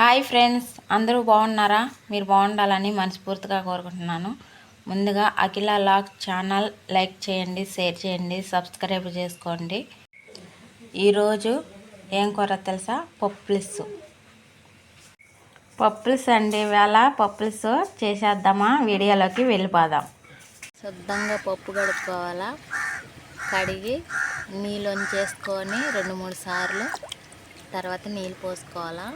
Hi friends అందరూ బాగున్నారా? మీరు బాగుండాలని మనస్ఫూర్తిగా కోరుకుంటున్నాను. ముందుగా అఖిల లాక్ ఛానల్ లైక్ చేయండి షేర్ చేయండి సబ్స్క్రైబ్ చేసుకోండి. ఈరోజు ఏం కూర తెలుసా? పప్పులిస్. పప్పులిస్ అండి వేళ పప్పులిస్ చేసేద్దామా? వీడియోలోకి వెళ్ళిపోదాం. శుద్ధంగా పప్పు కడుక్కోవాలా? కడిగి నీళ్ళు చేసుకొని రెండు మూడు సార్లు తర్వాత నీళ్ళు పోసుకోవాలా?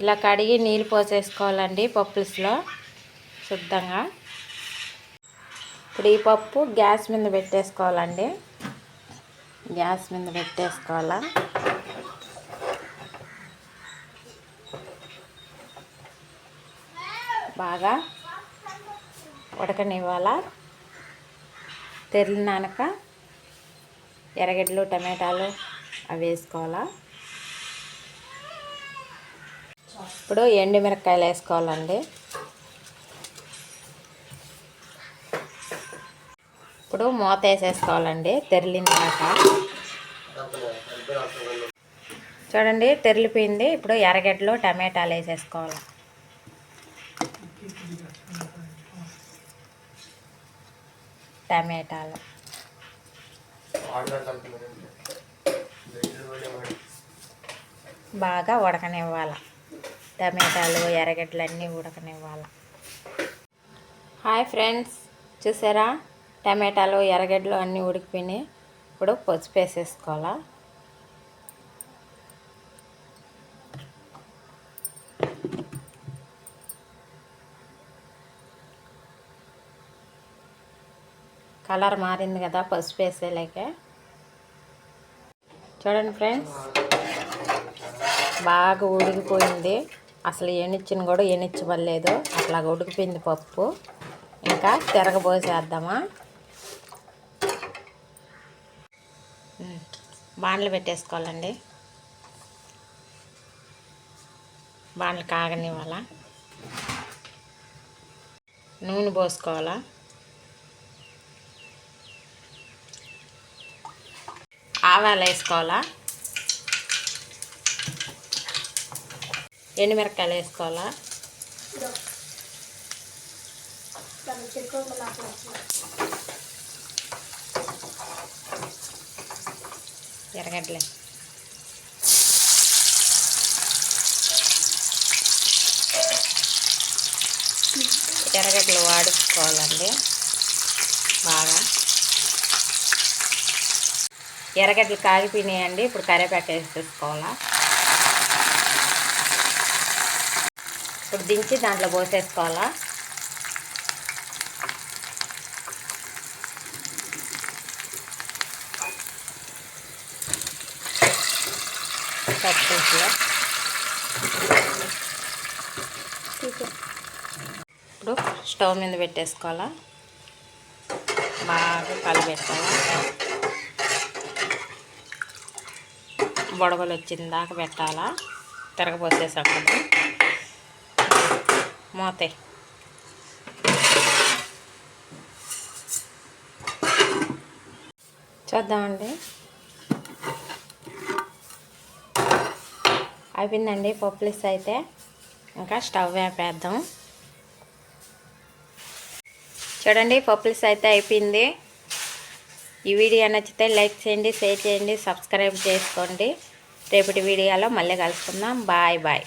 ఇలా కడిగి నీళ్ళు పోసేసుకోవాలండి పప్పుస్లో శుద్ధంగా. ఇప్పుడు ఈ పప్పు గ్యాస్ మీద పెట్టేసుకోవాలండి. గ్యాస్ మీద పెట్టేసుకోవాలా. బాగా ఉడకనివ్వాలా. తెరిలినాక ఎర్రగడ్డలు టమాటాలు అవి వేసుకోవాలా. ఇప్పుడు ఎండుమిరపకాయలు వేసుకోవాలండి. ఇప్పుడు మూత వేసేసుకోవాలండి తెరిలినాక చూడండి తెరిలిపోయింది. ఇప్పుడు ఎర్రగడ్డలు టమాటాలు వేసేసుకోవాలి. టమాటాలు. బాగా ఉడకనివ్వాలి. టమాటాలు ఎర్రగడ్డలు అన్నీ ఉడకనివ్వాలి. హాయ్ ఫ్రెండ్స్ చూసారా? టమాటాలు ఎర్రగడ్డలు అన్నీ ఉడికిపోయినాయి. ఇప్పుడు పసుపు వేసేసుకోవాలా? కలర్ మారింది కదా పసుపు వేసేలేక చూడండి ఫ్రెండ్స్ బాగా ఉడికిపోయింది. అసలు ఎనిచ్చిన కూడా ఎనిచ్చవలేదు అట్లా ఉడికిపోయింది పప్పు. ఇంకా తిరగబోసేద్దామా బాండ్లు పెట్టేసుకోవాలండి. బాండ్లు కాగనివ్వాలా? నూనె పోసుకోవాలా? ఆవాలు వేసుకోవాలా? ఎండుమిరకాయలు వేసుకోవాలా? ఎర్రగడ్డలే. ఎర్రగడ్డలు వాడుకోవాలండి. బాగా. ఎర్రగడ్డలు కాగిపోయినాయండి. ఇప్పుడు కరివేపాకు వేసేసుకోవాలా? ఇప్పుడు దించి దాంట్లో పోసేసుకోవాలా? ఇప్పుడు స్టవ్ మీద పెట్టేసుకోవాలా? బాగా కలిపెట్టాలా? బొడగలు వచ్చిన దాకా పెట్టాలా? తిరగపోసేసాం కదా మోతాయి చూద్దామండి అయిపోయిందండి పప్పులిస్ అయితే. ఇంకా స్టవ్ వేపేద్దాం చూడండి పప్పులిస్ అయితే అయిపోయింది. ఈ వీడియో నచ్చితే లైక్ చేయండి షేర్ చేయండి సబ్స్క్రైబ్ చేసుకోండి. రేపటి వీడియోలో మళ్ళీ కలుసుకుందాం. Bye bye.